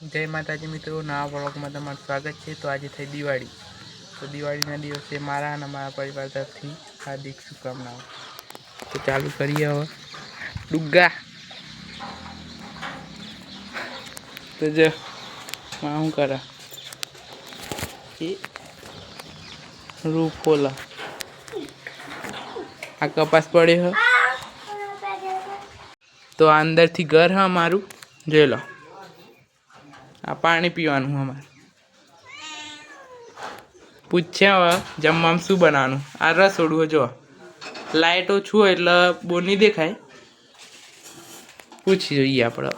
જય માતાજી મિત્રો, નવા બ્લોગમાં તમારું સ્વાગત છે. તો આજે થઈ દિવાળી. તો દિવાળીના દિવસે મારા અને મારા પરિવાર તરફથી હાર્દિક શુભકામનાઓ. તો ચાલુ કરીએ હવે. ડુગ્ગા તો જો, માં શું કરા? એ રૂ ફોલા આ કપાસ પડ્યો તો અંદરથી ઘર હ મારું જોઈ લો. આ પાણી પીવાનું અમારે. પૂછે હવે જમવામાં શું બનાવવાનું? આ રસોડું જો લાઇટ ઓછું હોય એટલે બહુ નહીં દેખાય. પૂછી જોઈએ આપણે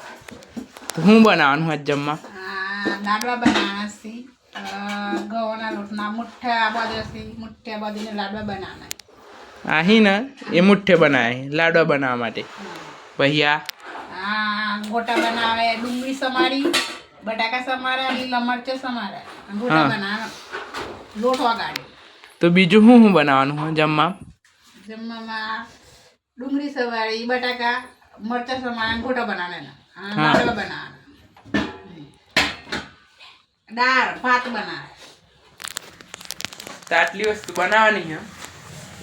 હું બનાવવાનું આજ જમવા? લાડવા બનાવવાના છે. ઘઉંના લોટના મુઠ્ઠા બાજુથી મુઠ્ઠા બાજુને લાડવા બનાવવાના આહી ને એ મુઠ્ઠે બનાવે લાડવા બનાવવા માટે. ભૈયા. ગોટા બનાવે ડુંગળી સમારી બટાકા સમાર્યા લીલા મરચાં ગોટા. લોટ વગાડે તો બીજું શું શું બનાવવાનું હોય જમવા? જમવામાં ડુંગળી સવારી બટાકા મરચાં સમારા ગોટા બનાવવાના. લાડવા બનાવવાના. દાળ ભાત બનાવે. તો આટલી વસ્તુ બનાવવાની છે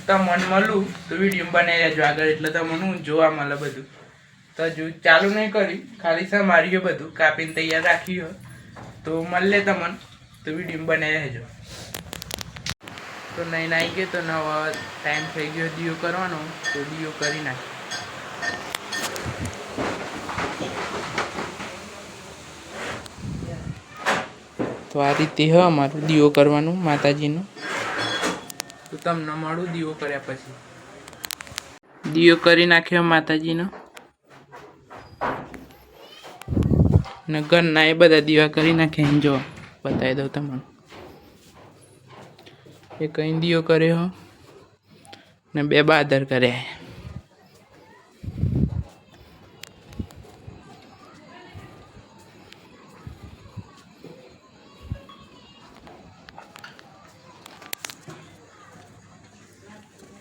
તમને મળું. તો વીડિયો બનાવી રહેજો આગળ. એટલે તમને જોવા મળે બધું. તો હજુ ચાલુ નહીં કરી, ખાલી સમાર્યું બધું, કાપીને તૈયાર રાખ્યું તો મળે તમને, તો વીડિયો બનાવી રહેજો. તો નહીં નાઈ ગયો તો નવો ટાઈમ થઈ ગયો, દીવો કરવાનો, તો દીવો કરી નાખ તો આ રીતે હ અમારું દીવો કરવાનું, માતાજીનું. તો તમને મળું દીવો કર્યા પછી. દીવો કરી નાખ્યો માતાજીનો. ને ઘરના એ બધા દીવા કરી નાખે જો, બતાવી દઉં તમને. એક અહીં દીવો કર્યો ને બે બાદર કર્યા.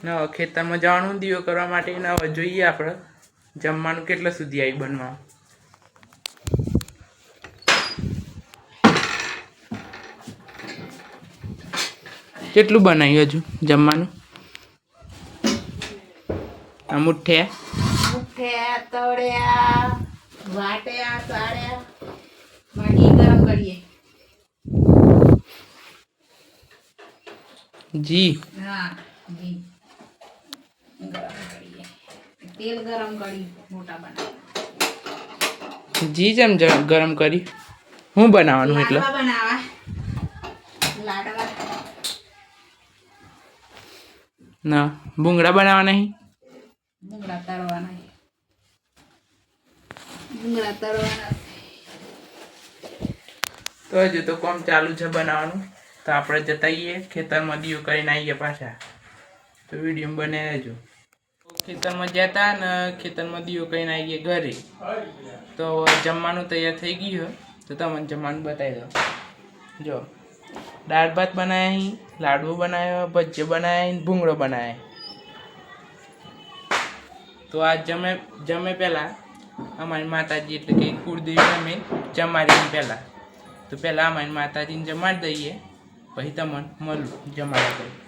ના ખેતરમાં જવાનું દીવો કરવા માટે ના જોઈએ આપણે જમવાનું કેટલા સુધી આવી બનવા કેટલું બનાવ્યું હજુ જમવાનું? મુઠ્ઠે મુઠ્ઠે તળ્યા વાટ્યા સાળ્યા. બાકી ગરમ કરીએ. જી. હા ઘી તેલ ગરમ કરી મોટા બનાવવા જી જેમ ગરમ કરી. હું બનાવવાનું એટલે? બનાવવા. લાડવા. ના ભૂંગળા બનાવવા નહીં? ભૂંગળા તળવાના ભૂંગળા તળવાના તો હજુ તો કોમ ચાલુ છે બનાવવાનું. તો આપણે જતા આવીએ ખેતરમાં દીવો કરીને આવીએ પાછા. તો વીડિયો બને રહેજો. ખેતરમાં જતા ને ખેતરમાં દીવો કરીને આવીએ ઘરે. તો જમવાનું તૈયાર થઈ ગયું તો તમને જમવાનું બતાવી દો જો. દાળ ભાત બનાવ્યા લાડવો બનાવ્યો ભજીયો બનાવ્યા ભૂંગળો બનાવ્યા તો આ જમે જમે પહેલાં અમારી માતાજી એટલે કે કુળદેવી અમે જમાડીને પહેલાં. તો પહેલાં અમારી માતાજીને જમાડી દઈએ, પછી તમને મળું જમાડા કરી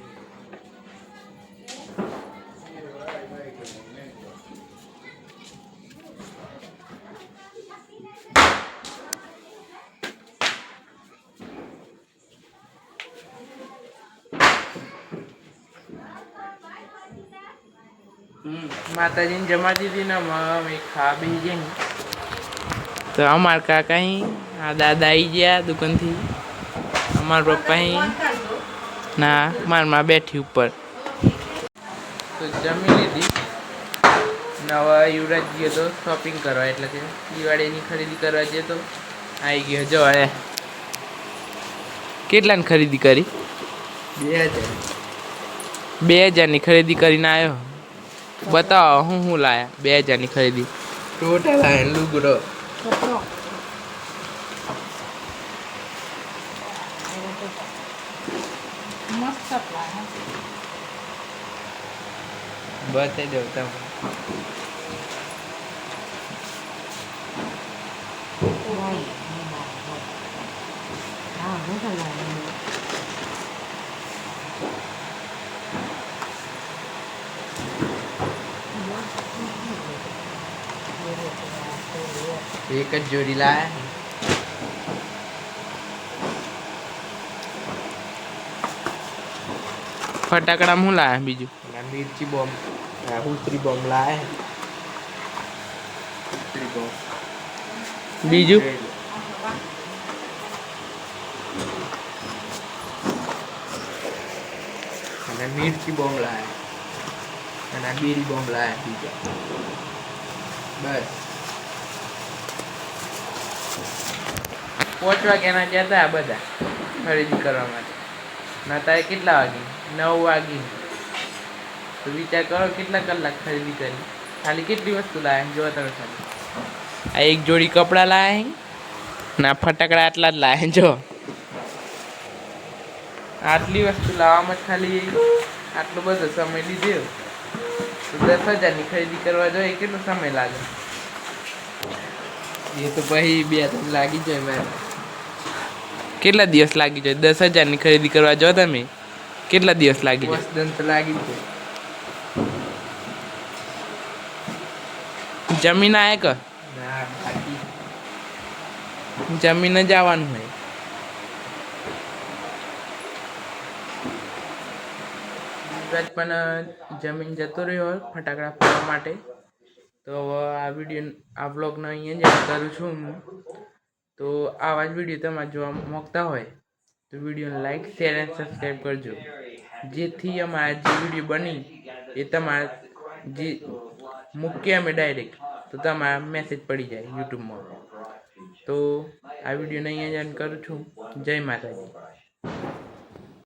માતાજીને જમા દીધી ને અમે ખા બી જઈએ તો અમારા કાકા અહીં આ દાદા આવી ગયા દુકાનથી. અમારા પપ્પા અહીં. ના મારમાં બેઠી ઉપર. તો જમી લીધી. નવા યુવરાજ ગયો તો શોપિંગ કરવા એટલે કે દિવાળીની ખરીદી કરવા જઈએ તો આવી ગયો જો હવે. કેટલાની ખરીદી કરી? બે હજાર બે હજારની ખરીદી કરીને આવ્યો. બતાવો હું હું લાયા? બે હજારની ખરીદી. ટોટલ આ લુગડો બતાવી દઉં તમે જ જોડી લાયા ફટાકડા હું લાયા બીજું મિર્ચી બોમ્બ ઉતરી બોમ્બ લાયા ઉતરી બોમ્બ બીજું અને મિર્ચી બોમ્બ લાયા અને આ બીડી બોમ્બ લાયા બીજા બસ પાંચ વાગ્યાના ગયા આ બધા ખરીદી કરવા માટે. ના તારે કેટલા વાગે? નવ વાગી. તો વિચાર કરો કેટલા કલાક ખરીદી કરી. ખાલી કેટલી વસ્તુ લાવે જો તમે ખાલી. આ એક જોડી કપડાં લાવે ના ફટાકડા આટલા જ લાવે જો. આટલી વસ્તુ લાવવામાં જ ખાલી આટલો બધો સમય લીધો. તો દસ હજારની ખરીદી કરવા જોઈએ કેટલો સમય લાગે? એ તો પછી બે ત્રણ લાગી જાય મારે. કેટલા દિવસ લાગી જાય? દસ હજારની ખરીદી કરવા જાઓ તમે. કેટલા દિવસ લાગી જાય? લાગી જાય. જમીન આય કે જમીન જ આવવાનું હોય. યુવરાજ પણ જમીન જતો રહ્યો ફટાકડા ફોડવા માટે. તો આ વીડિયો આ બ્લોગનો અહીંયા જ કરું છું હું. તો આવા જ વીડિયો તમારે જોવા માંગતા હોય, તો વિડીયોને લાઈક શેર એન્ડ સબસ્ક્રાઈબ કરજો. જેથી અમારા જે વીડિયો બની, એ તમારા જે મૂકીએ અમે ડાયરેક્ટ તો તમારા મેસેજ પડી જાય યુટ્યુબમાં તો આ વિડીયોને અહીંયા જ કરું છું. જય માતાજી.